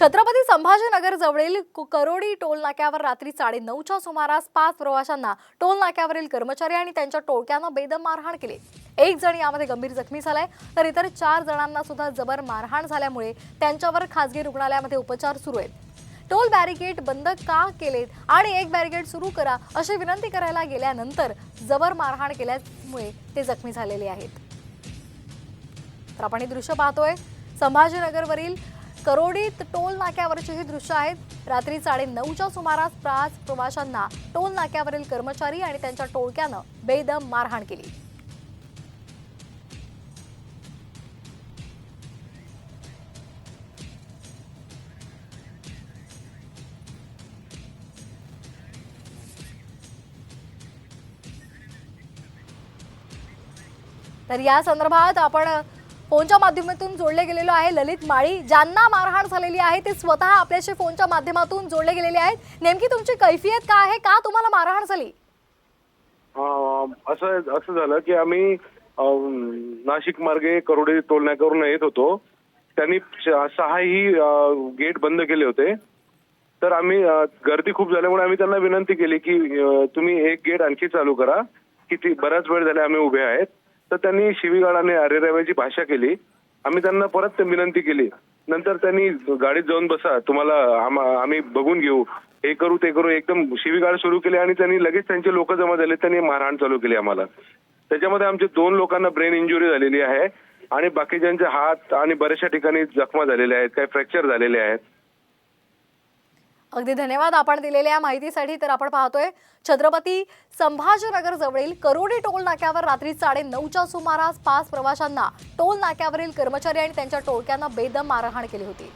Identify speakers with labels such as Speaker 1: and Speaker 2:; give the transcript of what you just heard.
Speaker 1: छत्रपती संभाजीनगर जवळील कु- करोडी टोल नाक्यावर रात्री साडेनऊच्या सुमारास पाच प्रवाशांना टोल नाक्यावरील कर्मचारी आणि त्यांच्या टोळक्यानं बेदम मारहाण केली. एक जण यामध्ये गंभीर जखमी झालाय तर इतर चार जणांना सुद्धा जबर मारहाण झाल्यामुळे त्यांच्यावर खासगी रुग्णालयामध्ये उपचार सुरू आहेत. टोल बॅरिकेड बंद का केलेत आणि एक बॅरिकेड सुरू करा अशी विनंती करायला गेल्यानंतर जबर मारहाण केल्यामुळे ते जखमी झालेले आहेत. तर आपण हे दृश्य पाहतोय. संभाजीनगरवरील करोडीत टोल नाक्यावरची ही दृश्य आहेत. रात्री साडे नऊच्या सुमारास पाच प्रवाशांना टोल नाक्यावरील कर्मचारी आणि त्यांच्या टोळक्यानं बेदम मारहाण केली. तर या संदर्भात आपण फोनच्या माध्यमातून जोडले गेलेलो आहे ललित माळी. ज्यांना मारहाण झालेली आहे ते स्वतः आपल्याशी फोनच्या माध्यमातून जोडले गेलेले आहेत. नेमकी तुमची कैफियत काय आहे? का तुम्हाला मारहाण झाली?
Speaker 2: असं असं झालं की आम्ही नाशिक मार्गे करोडे टोल येत होतो. त्यांनी श- सहाही गेट बंद केले होते. तर आम्ही गर्दी खूप झाल्यामुळे आम्ही त्यांना विनंती केली की तुम्ही एक गेट आणखी चालू करा. किती बराच वेळ झाले आम्ही उभे आहेत. तर त्यांनी शिवीगाळाने आणि अरेराव्याची भाषा केली. आम्ही त्यांना परत विनंती केली. नंतर त्यांनी गाडीत जाऊन बसा तुम्हाला आम्ही बघून घेऊ. हे करू ते करू. एकदम शिवीगाळ सुरू केली आणि त्यांनी लगेच त्यांचे लोक जमा झाले. त्यांनी मारहाण चालू केली आम्हाला. त्याच्यामध्ये आमचे दोन लोकांना ब्रेन इंजुरी झालेली आहे आणि बाकीच्यांचे हात आणि बऱ्याचशा ठिकाणी जखमा झालेल्या आहेत काही फ्रॅक्चर झालेले आहेत.
Speaker 1: अगदी धन्यवाद आपण दिलेल्या या माहितीसाठी. तर आपण पाहतोय छत्रपती संभाजीनगर जवळील करोडी टोल नाक्यावर रात्री साडे नऊच्या सुमारास पाच प्रवाशांना टोल नाक्यावरील कर्मचारी आणि त्यांच्या टोळक्यांना बेदम मारहाण केली होती.